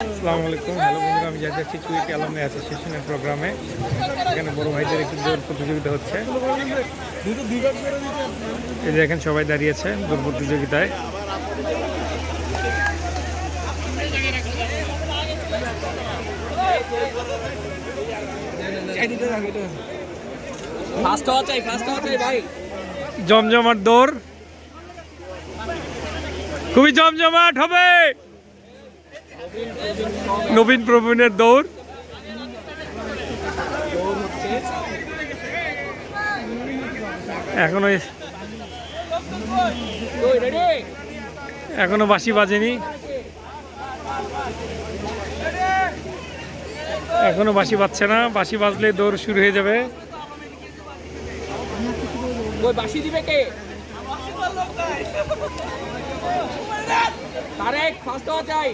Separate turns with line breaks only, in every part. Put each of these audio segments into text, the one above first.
আসসালামু আলাইকুম। হ্যালো বন্ধুরা আমি যাচ্ছি কুইক অ্যালামনি অ্যাসোসিয়েশনের প্রোগ্রামে। এখানে বড় ভাইদের একটু দৌড় প্রতিযোগিতা হচ্ছে। এই যে এখানে সবাই দাঁড়িয়েছে দৌড় প্রতিযোগিতায়। জমজমাট দৌড়। খুবই জমজমাট হবে। নবীন প্রবীণের দৌড়।
এখনও
এখনও বাঁশি বাজেনি। এখনও বাঁশি বাজছে না। বাঁশি বাজলে দৌড় শুরু হয়ে যাবে।
বাসি দিবে কে? তারেক হওয়া চাই।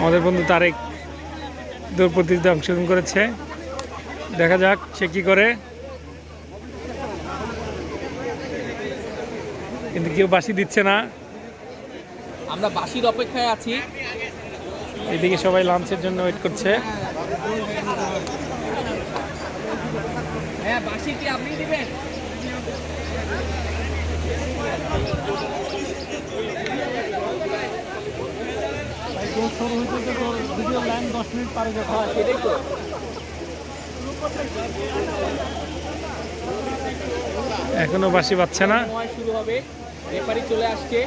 আমাদের বন্ধু তারেক দৌড় প্রতিযোগিতায় অংশগ্রহণ করেছে। দেখা যাক সে কি করে। কিন্তু কেউ বাঁশি দিচ্ছে না।
আমরা বাসির অপেক্ষায় আছি।
এদিকে সবাই লাঞ্চের জন্য ওয়েট করছে।
হ্যাঁ বাসি কি আপনি দিবেন? হ্যাঁ, সেটাই তো।
এখনও বাসি পাচ্ছে না।
শুরু হবে। রেফারি চলে আসছে।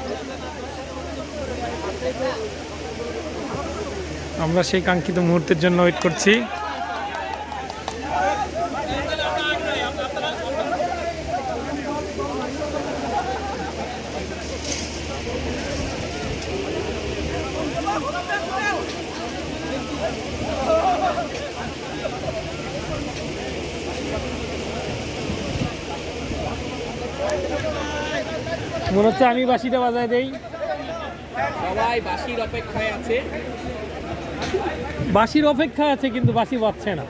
আমরা সেই কাঙ্ক্ষিত মুহূর্তের জন্য ওয়েট করছি। মনে হচ্ছে আমি বাঁশিটা বাজায় দেই।
সবাই বাসির অপেক্ষায় আছে।
বাঁশির অপেক্ষা আছে কিন্তু বাঁশি বাজছে না।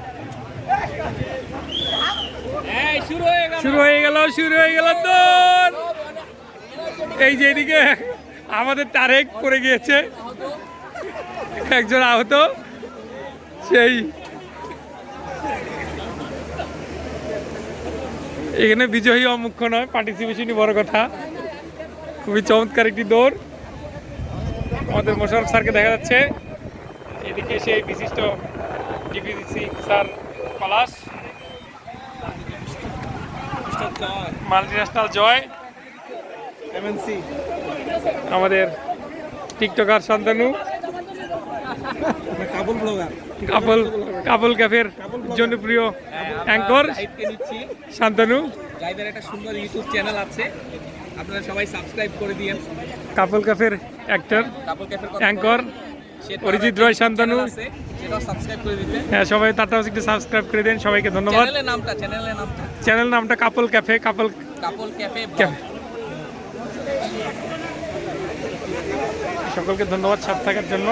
শুরু হয়ে গেল।
শুরু হয়ে গেল শুরু হয়ে গেল দৌড় এই যে এদিকে আমাদের তারেক পড়ে গিয়েছে। একজন আহত সেই। এখানে বিজয়ী অমুখ্য নয় পার্টিসিপেশনই বড় কথা। খুবই চমৎকার একটি দৌড়। আমাদের মোশারফ স্যারকে দেখা যাচ্ছে। এদিকে সেই বিশিষ্ট DPC sir Palash. Multinational Joy.
MNC
আমাদের tiktoker Shantanu.
Blogger.
Couple couple ক্যাফের জনপ্রিয় অ্যাঙ্কর শান্তনু।
গাইদের একটা সুন্দর ইউটিউব চ্যানেল আছে। আপনারা সবাই সাবস্ক্রাইব করে দিয়েন।
কাপল ক্যাফের অ্যাক্টর অ্যাঙ্কর অরিজিৎ রয় শান্তনু। হ্যাঁ সবাই তারটাও একটু সাবস্ক্রাইব করে দেন। সবাইকে ধন্যবাদ। চ্যানেল নামটা couple cafe couple
couple
cafe. সকলকে ধন্যবাদ সাথে থাকার জন্য।